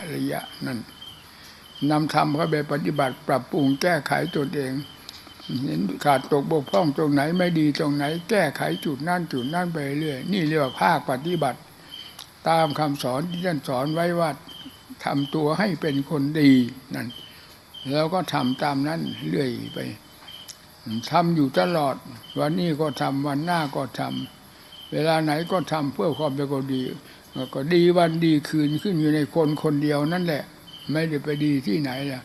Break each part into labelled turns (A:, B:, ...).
A: อริยะนั่นนำธรรมเข้าไปปฏิบัติปรับปรุงแก้ไขตนเอง เห็นขาดตกบกพร่องตรงไหนไม่ดีตรงไหน แก้ไขจุดนั่นจุดนั่นไปเรื่อยนี่เรียกว่าภาคปฏิบัติ ตามคำสอนที่ท่านสอนไว้ว่าทำตัวให้เป็นคนดีนั่นแล้วก็ทำตามนั้นเรื่อยไปทำอยู่ตลอด วันนี้ก็ทำวันหน้าก็ทำเวลาไหนก็ทำเพื่อความเป็นคนดี ก็ดีวันดีคืนขึ้นอยู่ในคนคนเดียวนั่นแหละ ไม่ได้ไปดีที่ไหนล่ะ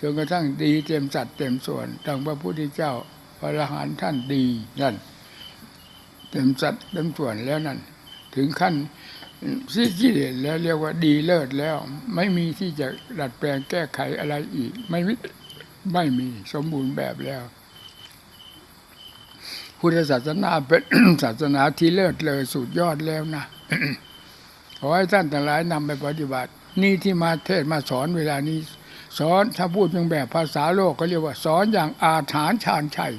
A: จนกระทั่งดีเต็มสัดเต็มส่วนดังพระพุทธเจ้าพระอรหันต์ท่านดีนั่น เต็มสัดเต็มส่วนแล้วนั่น ถึงขั้นสิ้นกิเลสแล้วเรียกว่าดีเลิศแล้ว ไม่มีที่จะดัดแปลงแก้ไขอะไรอีก ไม่มีไม่มีสมบูรณ์แบบแล้วพุทธศาสนาเป็นศาสนาที่เลิศเลยสุดยอดแล้วนะ ขอให้ท่านทั้งหลายนำไปปฏิบัติ นี่ที่มาเทศมาสอนเวลานี้ สอนถ้าพูดเป็นแบบภาษาโลกก็เรียกว่า สอนอย่างอาถรรพ์ชาญชัย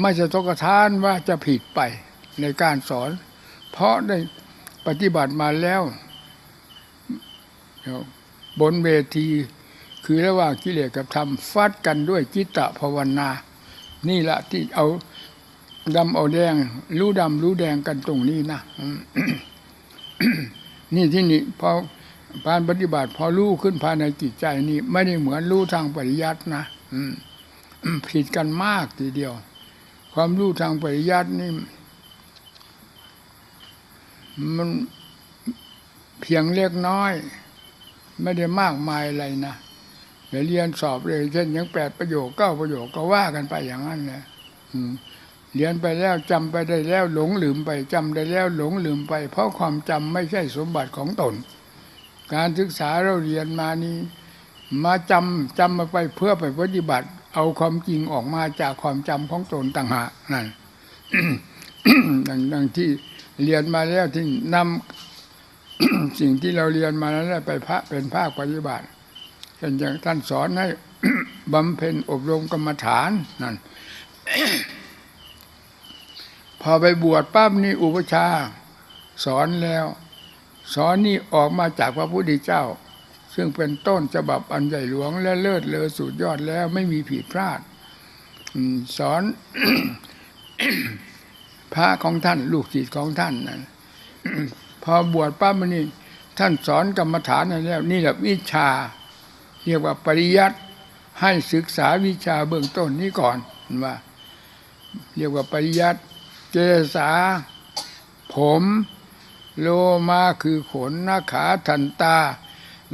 A: ไม่จะตกทานว่าจะผิดไปในการสอน เพราะได้ปฏิบัติมาแล้ว บนเวที คือระหว่างกิเลสกับธรรมฟัดกันด้วยจิตตภาวนา นี่แหละที่เอาดำเอาแดง รู้ดำรู้แดงกันตรงนี้นะ นี่ที่นี่พอการปฏิบัติ พอรู้ขึ้นภายในจิตใจนี่ไม่ได้เหมือนรู้ทางปริยัตินะอืมผิดกันมากทีเดียว ความรู้ทางปริยัตินี่ มันเพียงเล็กน้อย ไม่ได้มากมายอะไรนะเดี๋ยวเรียนสอบเลยเช่นยังแปดประโยคเก้าประโยคก็ว่ากันไปอย่างนั้นแหละ เรียนไปแล้วจำไปได้แล้วหลงลืมไปจำได้แล้วหลงลืมไป เพราะความจำไม่ใช่สมบัติของตน การศึกษาเราเรียนมานี้ มาจำจำมาไปเพื่อไปปฏิบัติ เอาความจริงออกมาจากความจำของตนต่างหากนั่นดังดังที่เรียนมาแล้วที่นำสิ่งที่เราเรียนมานั้นไปพระเป็นภาคปฏิบัติเช่นอย่างท่านสอนให้บำเพ็ญอบรมกรรมฐานนั่น พอไปบวชปั๊บนี่อุปชา สอนแล้ว สอนนี่ออกมาจากพระพุทธเจ้า ซึ่งเป็นต้นฉบับอันใหญ่หลวงและเลิศเลอสุดยอดแล้วไม่มีผิดพลาดสอนพระของท่าน ลูกศิษย์ของท่านนั่นพอบวชปั๊บมันนี่ท่านสอนกรรมฐานอะไรแล้ว นี่แหละวิชา เรียกว่าปริยัติให้ศึกษาวิชาเบื้องต้นนี้ก่อนว่า เรียกว่าปริยัติ เกษา ผม โลมาคือขนหน้าขาทันตา